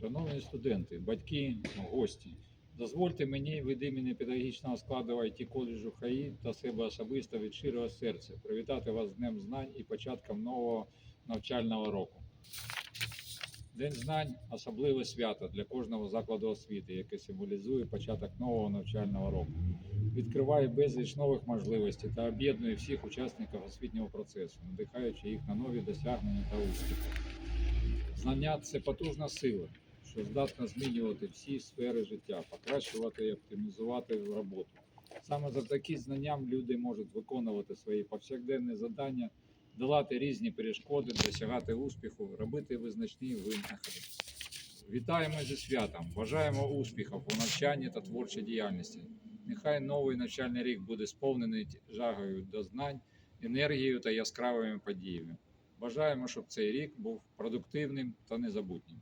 Шановні студенти, батьки, гості, дозвольте мені від імені педагогічного складу IT коледжу ХАІ та себе особисто від щирого серця привітати вас з Днем знань і початком нового навчального року. День знань особливе свято для кожного закладу освіти, яке символізує початок нового навчального року. Відкриває безліч нових можливостей та об'єднує всіх учасників освітнього процесу, надихаючи їх на нові досягнення та успіхи. Знання це потужна сила, що здатна змінювати всі сфери життя, покращувати і оптимізувати роботу. Саме завдяки знанням люди можуть виконувати свої повсякденні завдання, долати різні перешкоди, досягати успіху, робити визначні винаходи. Вітаємо зі святом! Бажаємо успіхів у навчанні та творчій діяльності. Нехай новий навчальний рік буде сповнений жагою до знань, енергією та яскравими подіями. Бажаємо, щоб цей рік був продуктивним та незабутнім.